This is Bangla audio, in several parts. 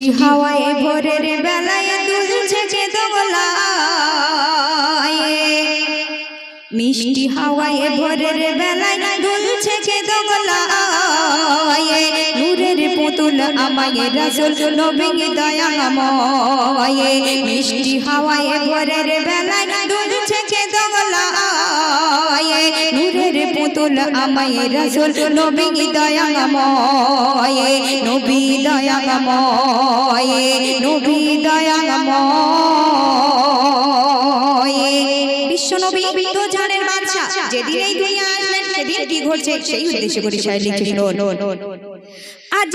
হাওয়ায় ভোরের বেলায় দুলছে যে দোলায় মিষ্টি হাওয়ায় ভোরের বেলায় দুলছে যে দোলায় নূরের পুতুল আমায় রাসূল নবী দয়াময় মিষ্টি হাওয়ায় ভোরের বেলায় পুতুল আমায় রাসূল, নবী দয়াময় নবী নবী দয়াময় বিশ্বনবী তো জানেন বাদশা যেদিন এই দুনিয়া আসলেন সেদিন কি ঘটছে, সেই উদ্দেশ্য করে আজ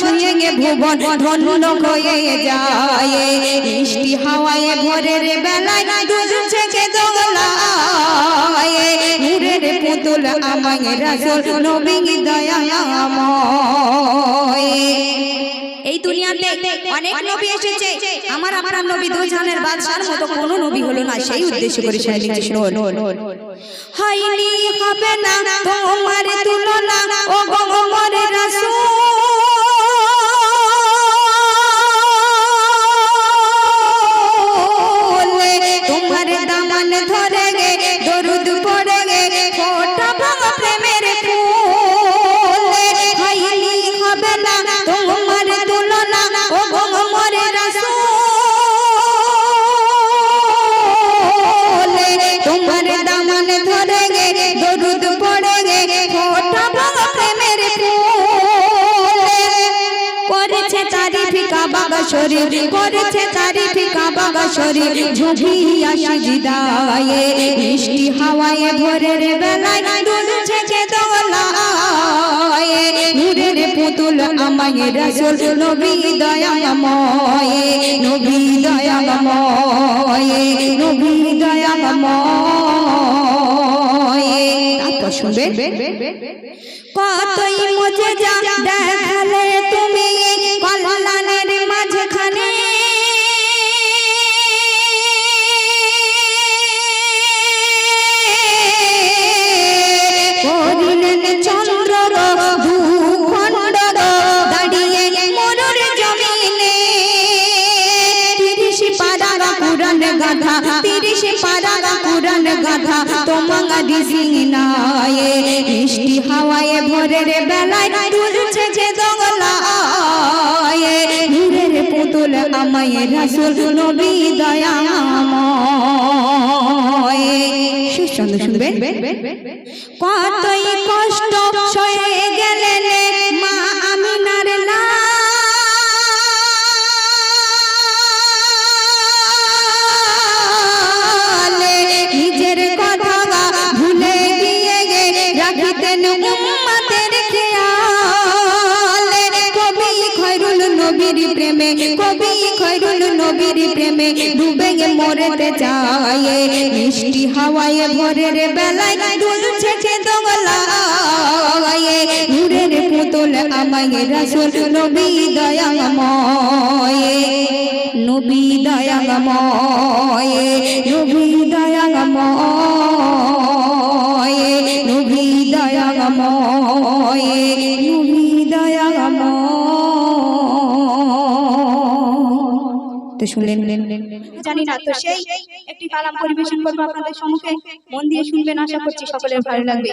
ছুঁয়ে গে ভুবন, ধন্য হয়ে যায়। হাওয়ায় বেলায় গে পুতুল এই দুনিয়াতে অনেক নবী এসেছে। আমার আপনার নবী দুই জানের বাদশার মতো কোনো নবী হলো না, সেই উদ্দেশ্য করে শুনুন হয়নি হবে না তোমার তুলনা ও গমর রাসূল। শরীর করেছে তারিফি কাবা শরীর ঝুঁকিয়া সিজদায়ে মিষ্টি হাওয়ায় ভোরের বেলায় দুলছে যে দোলায়। নূরের পুতুল আমায় রাসূল নবী দয়াময়। নবী দয়াময় নবী দয়াময়। তারপর শুনবেন কতই মজে যা দেখালে সিংনায়ে মিষ্টি হাওয়ায় বেলায় তুলছে যে পুতুল আমায় রাসুল নবী কতই কষ্ট রাখিতেন উম্মতের খেয়ালে কবি খৈরুল নবীর প্রেমে, কবি খৈরুল নবীর প্রেমে ডুবে মরেতে চায়, মিষ্টি হাওয়ায় ভোরের বেলায় দুলছে যে দোলায়। নূরের পুতুল আমায় রাসূল নবী দয়াময় নবী দয়াময়। তো শুনলেন। জানি না তো সেই একটি কালাম পরিবেশন করব আপনাদের সম্মুখে মন দিয়ে শুনবেন আশা করছি সকলের ভালো লাগবে।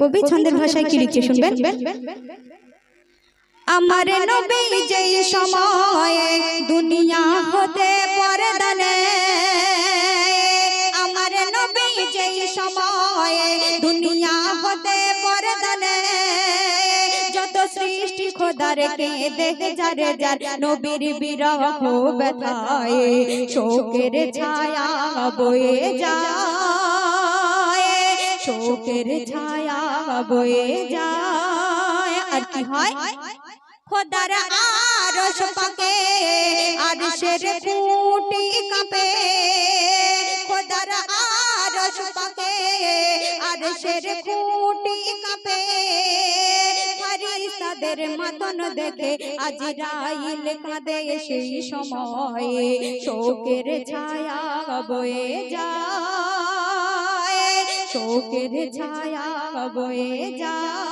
কবি ছন্দের ভাষায় কি লিখছে শুনবেন? আমার নবী যেই সময়ে দুনিয়া হতে পরদানে নবী যেই সময়ে দুনিয়া হতে পরদানে যত সৃষ্টি খোদার কে দেখে যারে যার নবীর বিরহ ব্যথায়। শোকের ছায়া বয়ে যায়। শোকের ছায়া বয়ে যায়। আর কি হয়? খোদার আরশ পাকে, আরশের খুঁটি কাঁপে। আরশ পাকে, আরশের খুঁটি কাঁপে। ফারিস্তাদের মাতন দেখে আজরাইল কাঁদে সেই সময়ে। শোকের ছায়া বয়ে যায়, শোকের ছায়া বয়ে যায়।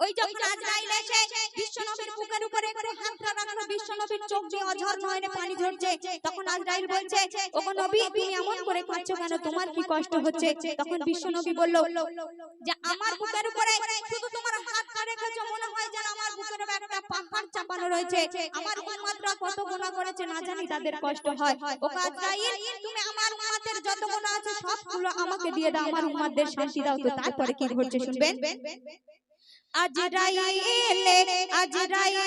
ওই যখন আজরাইল এসে বিশ্বনবীর বুকের উপরে একটু হাতটা রাখল বিশ্বনবীর চোখ দিয়ে অঝর নয়নে পানি ঝরছে। তখন আজরাইল বলছে ওগো নবী তুমি এমন করে কাঁদছো কেন? তোমার কি কষ্ট হচ্ছে? তখন বিশ্বনবী বলল যে আমার বুকের উপরে শুধু তোমার হাতটা রেখেছো মনে হয় যেন আমার বুকের উপরে একটা পাহাড় চাপানো রয়েছে। আমার উম্মতরা কত গুনাহ করেছে না জানি তাদের কষ্ট হয় ও আজরাইল তুমি আমার উম্মতের যত গুনাহ আছে সবগুলো আমাকে দিয়ে দাও আমার উম্মতদের শান্তি দাও তো তারপরে কি ঘটছে শুনবেন আজরাইল আজরাইল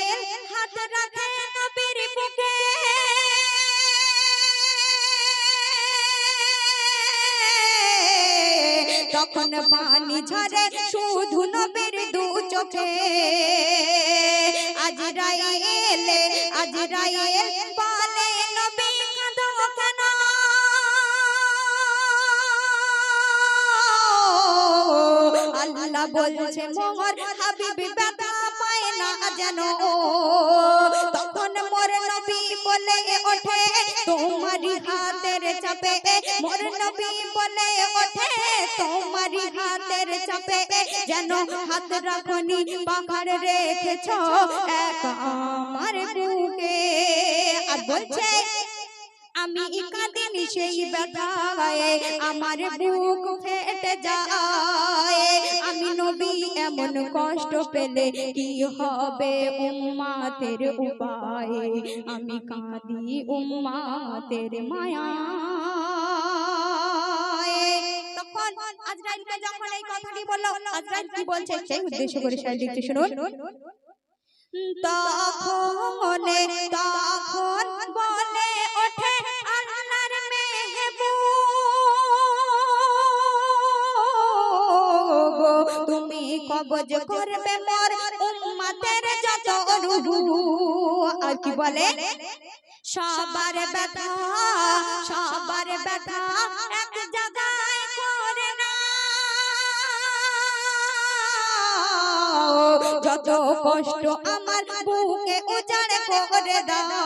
হাত রাখে নবীর বুকে। তখন পানি ঝরে শুধু নবীর দু চোখে। আজরাইল আজরাইল আল্লাহ বলছে মোর হাবিব ব্যথা পায় না যেন। তখন মোর নবী বলে ওঠে তোমারি হাতের চাপে মোর নবী বলে ওঠে তোমারি হাতের চাপে যেন হাত রাখনি পাখার রেখেছ। একা আমার বুকে আর বলছে আমি কাঁদিনি সেই ব্যথায় আমার বুক ফেটে যায়। আমি নবী এমন কষ্ট পেলে কি হবে উম্মাতের উপায়? আমি কাঁদি উম্মাতের মায়া তখন আজরাইলকে যখন এই কথাটি বলল আজরাইল কি বলছে? সেই উদ্দেশ্য করে শায়র লিখতে শুনুন। তখন তখন বলে ওঠে কবজ করবে মোর উম্মতের যত রুহু। আর কি বলে? সবার ব্যথা সবার ব্যথা এক জায়গায় করে না। যত কষ্ট আমার বুকে উজাড় করে দাও।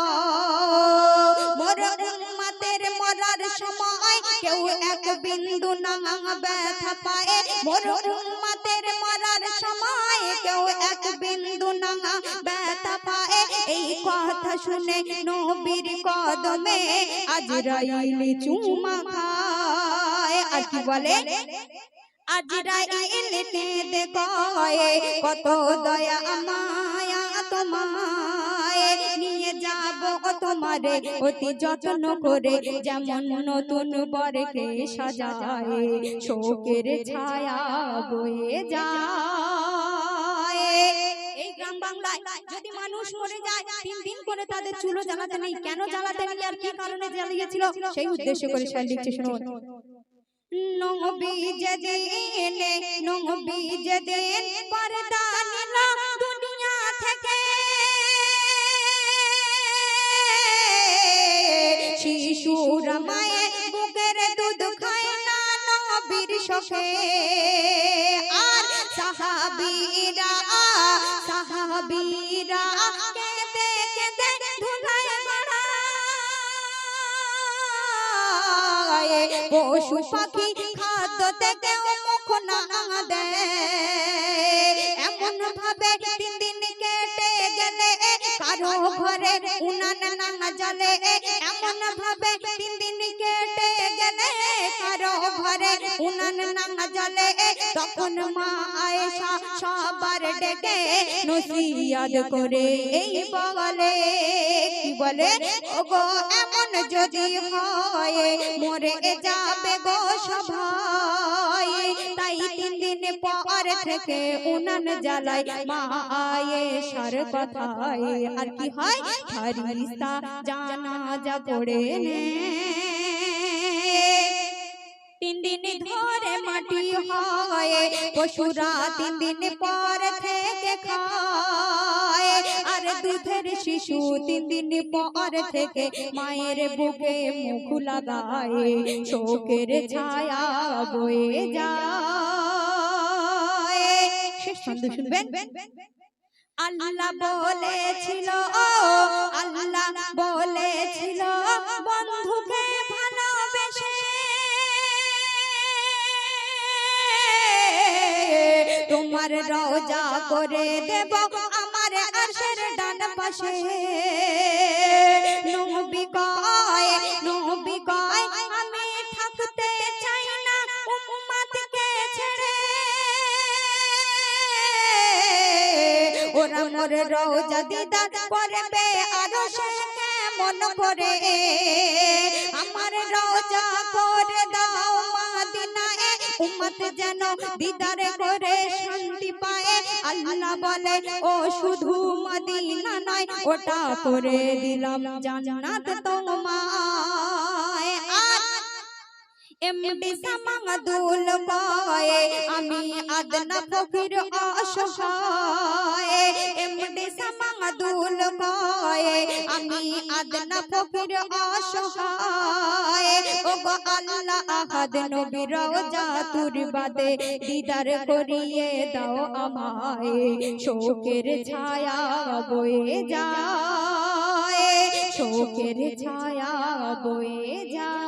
মোর উম্মতের মরার সময় কেউ এক বিন্দু না ব্যথা পায়। মোর উম্মতের না ব্যথা পায়। এই কথা শুনে নবীর কদমে আজরাইল চুমা খায়। আর কি বলে? আজরাইল কেঁদে কয়ে। কত দয়া মায়া তোমায়। নিয়ে যাব তোমারে অতি যত্ন করে। যেমন নতুন বরকে সাজায়। শোকের ছায়া বয়ে যায়। বাংলায় যদি মানুষ মরে যায় তিন দিন করে তাদের চুলো জ্বালাতে নেই। কেন জ্বালাতে নেই আর কি কারণে জ্বালিয়েছিল? সেই করে শাল শুনুন নবী নবী পর্দা নিল দুনিয়া থেকে। শিশুর বুকের দুধ খায় না নবীর আর সাহাবীরা সাহাবীরা কেঁদে কেঁদে ধুলায় গড়ায় পশু পাখি খাদ্য থেকে মুখ না দেয়। এমন ভাবে তিন দিন কেটে গেলে, কারও ঘরে উনান না জ্বলে এমন ভাবে তিন দিন কেটে গেলে, কারও ঘরে উনান না জ্বলে তখন মা আয়েশা সবার ডেকে নসিয়াদ করে এই বলে কি বলে? ওগো এমন যদি হয় মরে যাবে গো সভায় তাই তিন দিন পর থেকে উনান জ্বালাই মায়ে সার কথায়। আর কি হয়? ফারিস্তা জানা যা পড়ে নে। তিন দিন ধরে মাটি হয় পশুরা তিন দিন পর থেকে খায়। আর দুধের শিশু তিন দিন পর থেকে মায়ের বুকে মুখ লাগায়। শোকের ছায়া বয়ে যায়। শেষ ছন্দ শুনবেন? আল্লাহ বলেছিল আল্লাহ বলেছিল বন্ধুকে তোমার রোজা করে দেব আমার আরশের ডান পাশে। নবী কয় নবী কয় আমি থাকতে চাই না উম্মতকে ছেড়ে। ওরা মোর রোজা দিদার করবে করে? আমার রোজা করে উম্মত যেন দিদারে করে শান্তি পায়। আল্লাহ বলে ও শুধু মদিনা নয় ওটা করে দিলাম। জান্নাত তোমায় এমডি সামাদুল কয়ে আমি আদনা ফকির অসহায় এমডি সামাদুল কয়ে আমি আদনা ফকির অসহায়। ও গো আল্লাহ আহাদ নবী রওজা তুর বাদে দিদার করিয়ে দাও আমায় শোকের ছায়া বয়ে যায় শোকের ছায়া বয়ে যায়।